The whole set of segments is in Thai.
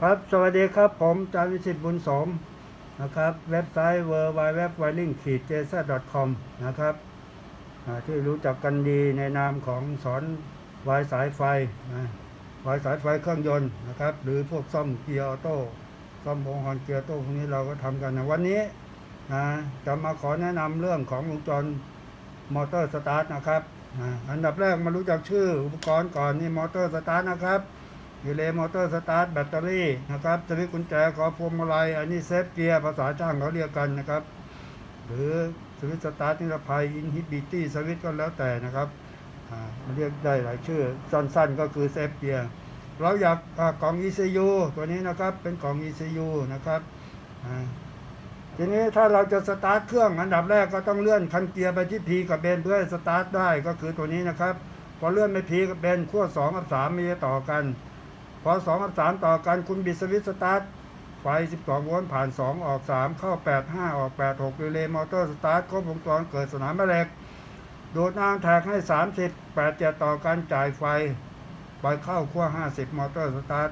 ครับสวัสดีครับ ผมจาวิสิทธิ์บุญสมนะครับ เว็บไซต์ w w w w i r i n g j s c o m นะครับที่รู้จักกันดีในนามของสอนวายสายไฟนะวายสายไฟเครื่องยนต์นะครับ หรือพวกซ่อมเกียร์ออโต้ซ่อมวงจรเกียร์ออโต้พวกนี้เราก็ทำกันนะวันนี้นะจะมาขอแนะนำเรื่องของวงจรมอเตอร์สตาร์ทนะครับอันดับแรกมารู้จักชื่ออุปกรณ์ก่อนนี่มอเตอร์สตาร์ทนะครับ ดีเลมอเตอร์สตาร์ทแบตเตอรี่นะครับสวิตช์กุญแจขอพวงมาลัย อันนี้เซฟเกียร์ภาษาช่างเขาเรียกกันนะครับ หรือสวิตช์สตาร์ทนิรภัยอินฮิบิตี้สวิตช์ก็แล้วแต่นะครับมันเรียกได้หลายชื่อ สั้นๆ ก็คือเซฟเกียร์เราอยากอากล่อง ECU ตัวนี้นะครับเป็นกล่อง ECU นะครับทีนี้ถ้าเราจะสตาร์ทเครื่องอันดับแรกก็ต้องเลื่อนคันเกียร์ไปที่ P กับเบนเพื่อสตาร์ทได้ก็คือตัวนี้นะครับ พอเลื่อนไป P กับเบนขั้ว2กับ3มีต่อกัน พอสองกับสามต่อกันคุณบิดสวิตสตาร์ทไฟ 12 โวลต์ผ่าน 2 ออก 3 เข้า 8 5 ออก 8 6รีเลย์มอเตอร์สตาร์ทครบวงจรเกิดสนามแม่เหล็กดูดน้ำแท็กให้ 30 8 7ต่อกันจ่ายไฟปล่อยเข้าขั้ว 50 มอเตอร์สตาร์ท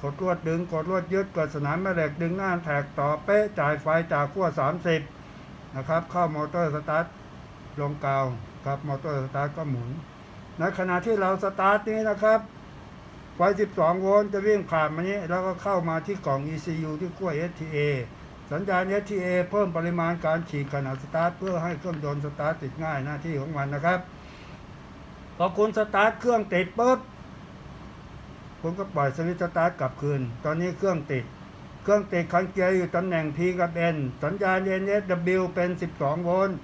กดลวดดึงกดลวดยึดเกิดสนามแม่เหล็ก ดึงน้าแท็กต่อเป๊ะจ่ายไฟจากขั้ว 30 นะครับ เข้ามอเตอร์สตาร์ทลงกาวครับมอเตอร์สตาร์ทก็หมุนในขณะที่เราสตาร์ทนี้นะครับ ไฟ 12 โวลต์จะวิ่งผ่านมานี้ แล้วก็เข้ามาที่กล่อง ECU ที่ขั้วย STA สัญญาณ STA เพิ่มปริมาณการฉีดขณะสตาร์ทเพื่อให้เครื่องยนต์สตาร์ทติดง่ายหน้าที่ของมันนะครับ พอคุณสตาร์ทเครื่องติดปุ๊บคุณก็ปล่อยสวิตช์สตาร์ทกลับคืน ตอนนี้เครื่องติด เครื่องติดคันเกียร์อยู่ตำแหน่ง P กับ N สัญญาณ NSW เป็น 12 โวลต์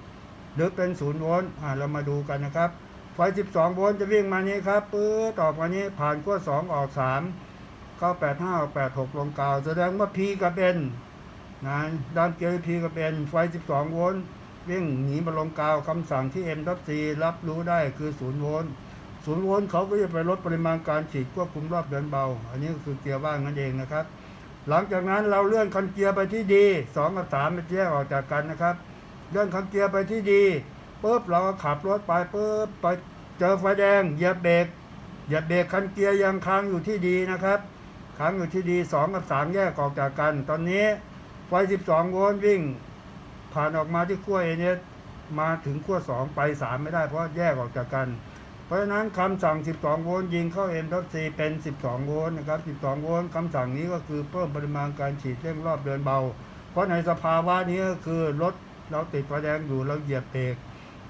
หรือเป็น 0 โวลต์เรามาดูกันนะครับ ไฟ 12 โวลต์จะวิ่งมานี้ครับปื๊ดออมานี้ผ่านขั้ว2 ออก3เข้า85ออก86 ลงกาว แสดงว่า P กับ N นะด้านเกียร์ P กับ N ไฟ 12 โวลต์วิ่งหนีมาลงกาวคำสั่งที่ M ทับ C รับรู้ได้คือ 0 โวลต์0โวลต์เขาก็จะไปลดปริมาณการฉีดควบคุมรอบเดินเบา อันนี้ก็คือเกียร์ว่างนั่นเองนะครับ หลังจากนั้นเราเลื่อนคันเกียร์ไปที่ดี2กับ3มันแยกออกจากกันนะครับ เลื่อนคันเกียร์ไปที่ดี ปุ๊บเราก็ขับรถไปปุ๊บไปเจอไฟแดงเหยียบเบรกเหยียบเบรกคันเกียร์ยังค้างอยู่ที่ดีนะครับค้างอยู่ที่ดี2กับ3แยกออกจากกัน ตอนนี้ไฟ12โวลต์วิ่ง ผ่านออกมาที่ขั้วเอเนมาถึงขั้ว2ไป3ไม่ได้เพราะแยกออกจากกัน เพราะฉะนั้นคำสั่ง 12 โวลต์ยิงเข้า M ทับ C เป็น 12 โวลต์นะครับ 12 โวลต์คำสั่งนี้ก็คือเพิ่มปริมาณการฉีดเร่งรอบเดินเบา เพราะในสภาวะนี้ก็คือรถเราติดไฟแดงอยู่เราเหยียบเบรก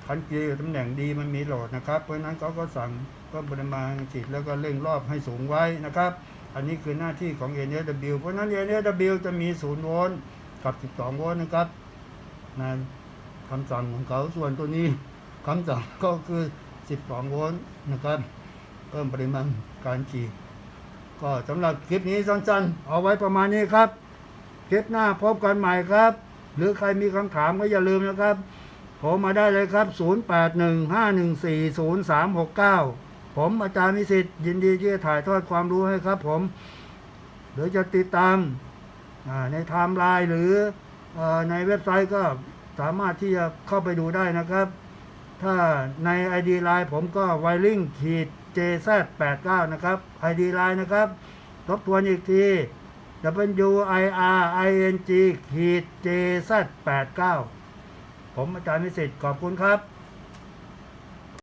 คันเกียร์อยู่ตำแหน่งดีมันมีโหลดนะครับ เพราะฉะนั้นเขาก็สั่งเพิ่มปริมาณฉีดแล้วก็เร่งรอบให้สูงไว้นะครับ อันนี้คือหน้าที่ของ NSW เพราะฉะนั้น NSW จะมี 0 โวลต์กับ 12 โวลต์นะครับนะคำสั่งของเขาส่วนตัวนี้คำสั่งก็คือ 12 โวลต์นะครับ เพิ่มปริมาณการฉีดก็สำหรับคลิปนี้สั้นๆ เอาไว้ประมาณนี้ครับ คลิปหน้าพบกันใหม่ครับ หรือใครมีคำถามก็อย่าลืมนะครับ โทรมาได้เลยครับ 0815140369 ผมอาจารย์นิสิตยินดีที่จะถ่ายทอดความรู้ให้ครับ ผม หรือจะติดตามในไทม์ไลน์หรือออในเว็บไซต์ก็สามารถที่จะเข้าไปดูได้นะครับ ถ้าใน ID ไลน์ผมก็ w i r i n g ขีด JZ89 นะครับ ID ไลน์นะครับทบทวนอีกที W I R I N G ขีด JZ89 ผมอาจารย์มิสิตขอบคุณครับ